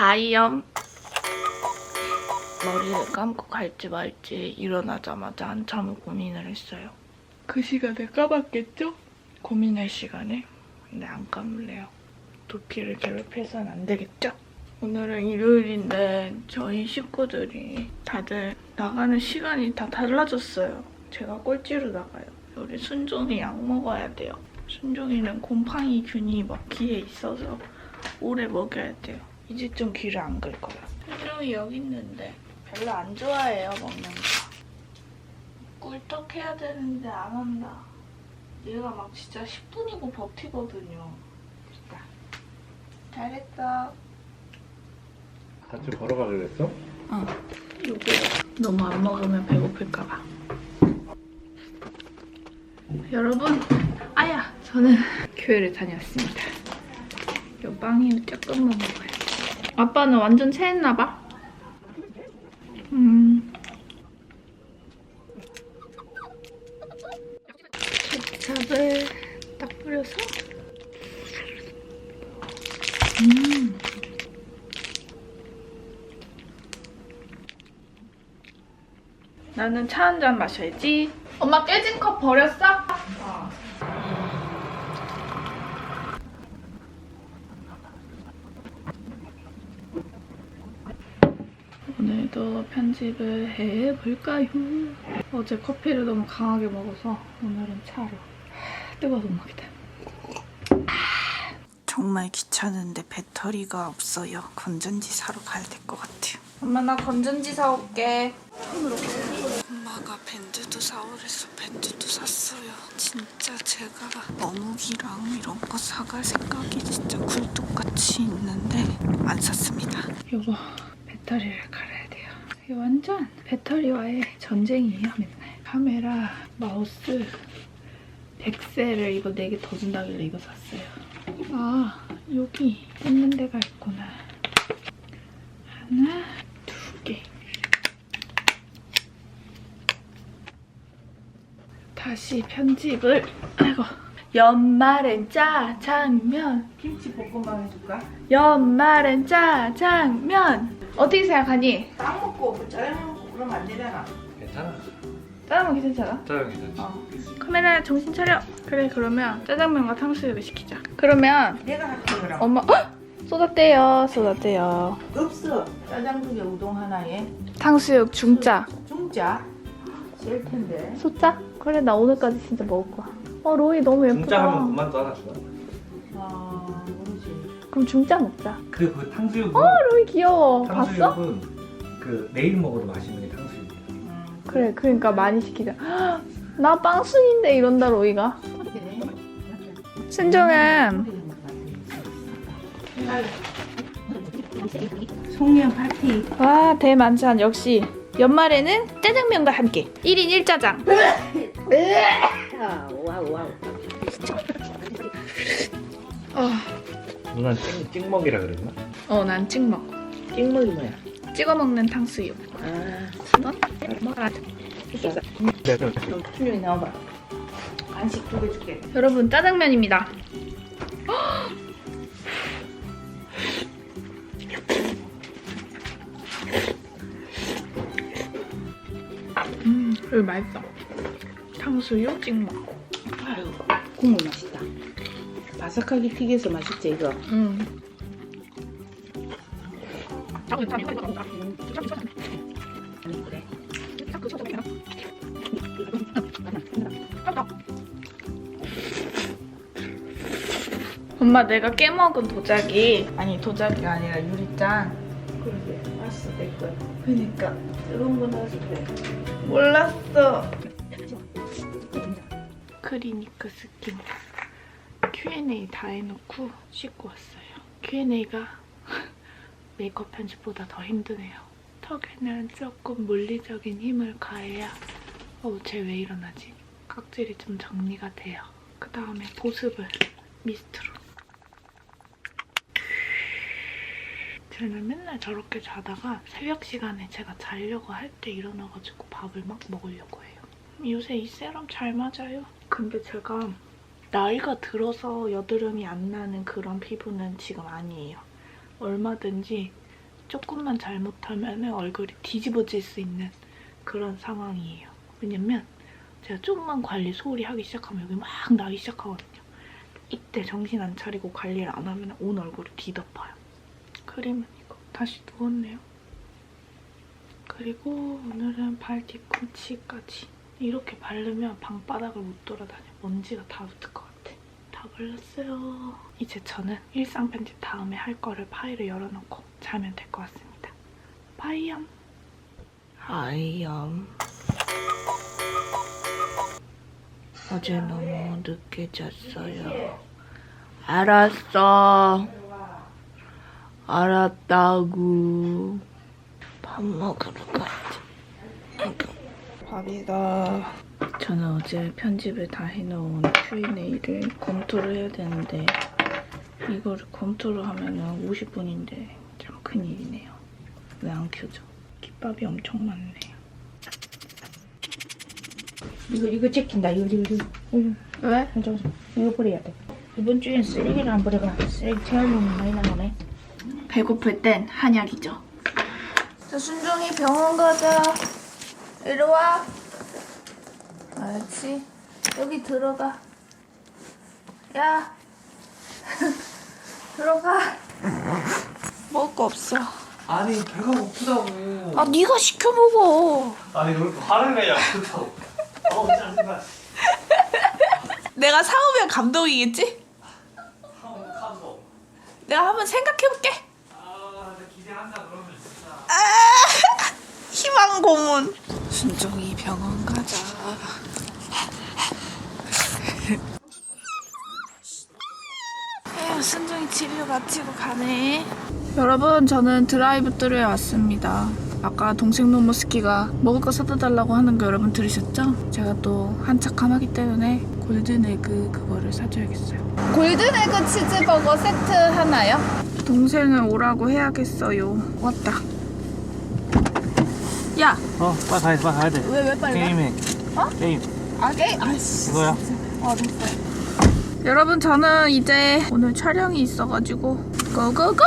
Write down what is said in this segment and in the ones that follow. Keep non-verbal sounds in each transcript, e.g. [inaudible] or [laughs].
하이염 머리를 감고 갈지 말지 일어나자마자 한참을 고민을 했어요. 그 시간에 감았겠죠? 고민할 시간에. 근데 안 감을래요. 두피를 괴롭혀서는 안 되겠죠? 오늘은 일요일인데 저희 식구들이 다들 나가는 시간이 다 달라졌어요. 제가 꼴찌로 나가요. 우리 순종이 약 먹어야 돼요. 순종이는 곰팡이 균이 막 귀에 있어서 오래 먹여야 돼요. 이제 좀 귀를 안 긁 거야. 순종이 여기 있는데 별로 안 좋아해요 먹는 거. 꿀떡 해야 되는데 안 한다. 얘가 막 진짜 10분이고 버티거든요. 자, 잘했어. 같이 걸어가기로 했어? 어. 요게 너무 안 먹으면 배고플까 봐. 여러분, 아야, 저는 교회를 다녀왔습니다. 요 빵이 조금만 먹어요. 아빠는 완전 체했나봐. 음. 케찹을 딱 뿌려서. 음. 나는 차 한 잔 마셔야지. 엄마 깨진 컵 버렸어? 어. 오늘도 편집을 해볼까요? 어제 커피를 너무 강하게 먹어서 오늘은 차로. 하, 뜨거워서 못 먹겠다. 정말 귀찮은데 배터리가 없어요. 건전지 사러 가야 될 것 같아요. 엄마 나 건전지 사올게. 엄마가 밴드도 사오래서 밴드도 샀어요. 진짜 제가 어묵이랑 이런 거 사갈 생각이 진짜 굴뚝같이 있는데 안 샀습니다. 이거 배터리를 갈아야 돼요. 이거 완전 배터리와의 전쟁이에요 맨날. 카메라, 마우스, 백세를 이거 4개 더 준다길래 이거 샀어요. 아 여기 있는 데가 있구나. 하나, 두 개. 다시 편집을 아이고 연말엔 짜장면 김치 볶음밥 해줄까? 연말엔 짜장면 어떻게 생각하니? 빵 먹고 그 짜장 먹고 그러면 안 되잖아. 괜찮아. 짜장면 괜찮잖아 짜장 괜찮지. 어. 카메라 정신 차려 그래 그러면 짜장면과 탕수육을 시키자 그러면 내가 할게 그럼. 엄마 헉! 쏟았대요 쏟았대요 없어. 짜장 두 개, 우동 하나에 탕수육 중짜 중짜. 쓸 텐데. 소짜? 그래 나 오늘까지 진짜 먹을 거야 어 로이 너무 예쁘다 중짜 하면 그만 또 하나 줘. 아 모르지. 그럼 중짜 먹자 그, 그 탕수육은 로이 귀여워 봤어? 탕수육은 그 내일 먹어도 맛있는 게 탕수육이야. 음. 그래 그러니까 많이 시키자 헉, 나 빵순인데 이런다 로이가 순종은 송년 파티. 와 대만찬 역시 연말에는 짜장면과 함께 1인 1짜장 [laughs] 와우 와우. 누나 찍, 찍먹이라 그랬나? 어 난 찍먹 찍먹이 뭐야? 찍어 먹는 탕수육 아. 네, 좀 충분히 나와봐. 간식 두 개 줄게. 여러분 짜장면입니다 음 이거 맛있어 탕수육 찍먹 국물 맛있다. 바삭하게 튀겨서 맛있지 이거. 음. 그래. 엄마 내가 깨먹은 도자기 아니 도자기가 아니라 유리잔 그러게. 알았어 내 거야. 그니까 뜨거운 거 넣어줄게. 몰랐어 클리니크 스킨 Q&A 다 해놓고 씻고 왔어요. Q&A가 [laughs] 메이크업 편집보다 더 힘드네요. 턱에는 조금 물리적인 힘을 가해야 어우 쟤왜 이러나지? 각질이 좀 정리가 돼요. 그 다음에 보습을 미스트로. 쟤는 맨날 저렇게 자다가 새벽 시간에 제가 자려고 할 때 일어나가지고 밥을 막 먹으려고 해요. 요새 이 세럼 잘 맞아요. 근데 제가 나이가 들어서 여드름이 안 나는 그런 피부는 지금 아니에요. 얼마든지 조금만 잘못하면 얼굴이 뒤집어질 수 있는 그런 상황이에요. 왜냐면 제가 조금만 관리 소홀히 하기 시작하면 여기 막 나기 시작하거든요. 이때 정신 안 차리고 관리를 안 하면 온 얼굴이 뒤덮어요. 크림은 이거 다시 누웠네요. 그리고 오늘은 발 뒤꿈치까지 이렇게 바르면 방바닥을 못 돌아다녀. 먼지가 다 붙을 것 같아. 다 발랐어요. 이제 저는 일상 편집 다음에 할 거를 파일을 열어놓고 자면 될 것 같습니다. 바이염. 하이염. 어제 너무 늦게 잤어요. 알았어. 알았다고. 밥 먹으러 가야지. 밥이다. 저는 어제 편집을 다 해놓은 Q&A를 검토를 해야 되는데 이거를 검토를 하면 50분인데 참 큰일이네요. 왜 안 켜져? 김밥이 엄청 많네. 이거 이거 찍힌다. 이거 이거 이거. 이거. 왜? 이거 이거 버려야 돼. 이번 주엔 쓰레기를 안 버려가. 쓰레기 태우면 많이 나오네. 배고플 땐 한약이죠. 자, 순종이 병원 가자. 이리 와. 알았지? 여기 들어가. 야. [laughs] 들어가. 먹을 거 없어. 아니 배가 고프다고. 아, 네가 시켜 먹어. 아니 왜 이렇게 화를 내냐 그렇다고. 어우 짜증나. 내가 사오면 감동이겠지? 하고 카도. 내가 한번 생각해볼게. 아, 나 기대한다 그러면 진짜. 아, [laughs] 희망 고문. 순종이 병원 가자. [laughs] 순종이 치료 마치고 가네. 여러분, 저는 드라이브뚜루에 왔습니다. 아까 동생 노모스키가 먹을 거 사다 달라고 하는 거 여러분 들으셨죠? 제가 또 한착함하기 때문에 골든에그 그거를 사줘야겠어요. 골든에그 치즈버거 세트 하나요? 동생을 오라고 해야겠어요. 왔다. 야, 어 빨리 가야 돼 빨리 가야 돼. 왜, 왜 빨리 가? 게임해. 어? 게임. 아, 게 아이씨. 이거야. 어, 됐어요. 여러분, 저는 이제 오늘 촬영이 있어가지고 고고고!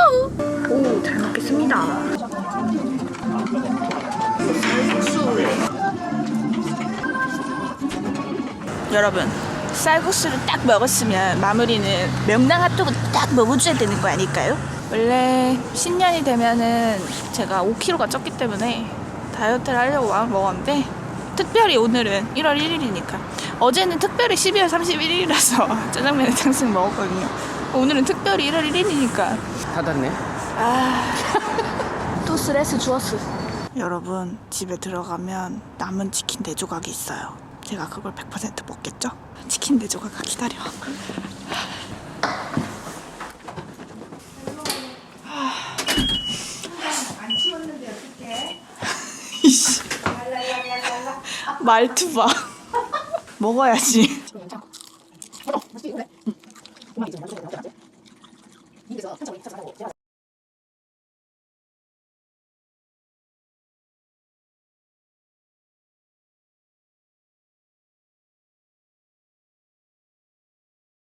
오, 잘 먹겠습니다. 여러분, 쌀국수를 딱 먹었으면 마무리는 명랑 핫도그 딱 먹어줘야 되는 거 아닐까요? 원래 신년이 되면은 제가 5kg가 쪘기 때문에 다이어트를 하려고 마음 먹었는데 특별히 오늘은 1월 1일이니까 어제는 특별히 12월 31일이라서 [laughs] 짜장면에 탕수육 먹었거든요. 오늘은 특별히 1월 1일이니까 닫았네. 아, [laughs] 또 스트레스 주었어. 여러분 집에 들어가면 남은 치킨 네 조각이 있어요. 제가 그걸 100% 먹겠죠? 치킨 네 조각 기다려. 안 치웠는데 어떡해? 이씨. 말투 봐. [laughs] 먹어야지.